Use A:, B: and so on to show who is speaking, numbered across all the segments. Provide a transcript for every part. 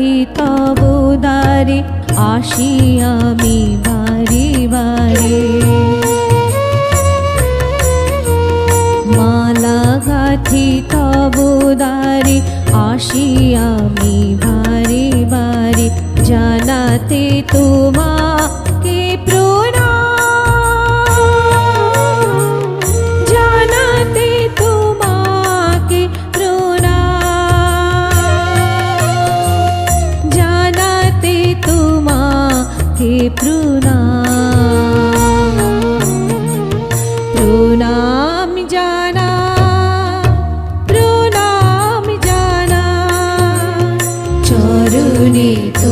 A: গাথি তব দ্বারে আসি আমি বারে বারে মালা গাথি তব আসি আমি বারে বারে জানাতে তোমাকে তোমাকে প্রণাম। প্রণাম জানা প্রণাম জানা। চরণে তোমার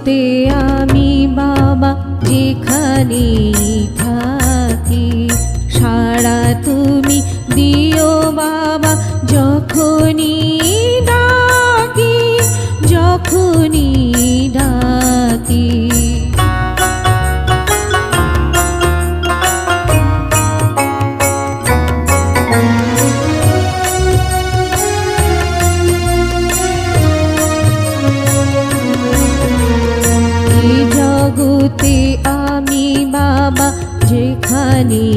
A: জগতে আমি বাবা যেখানে থাকি। সারা তুমি দিও বাবা যখনই খানি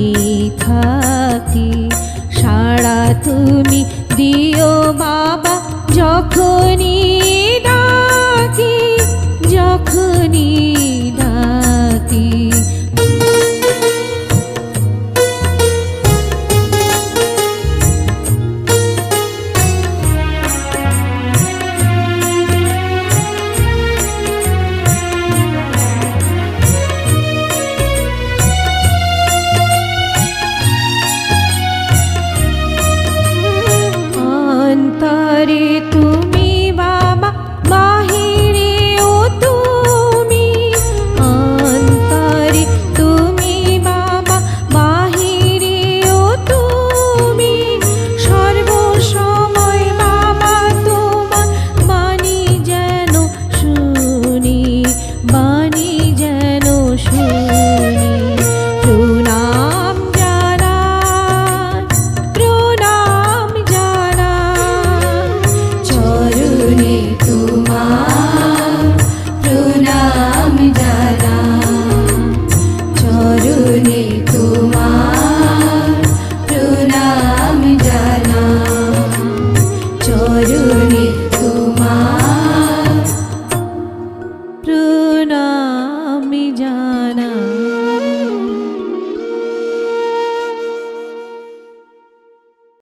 A: থাকি সারা তুমি দিও বাবা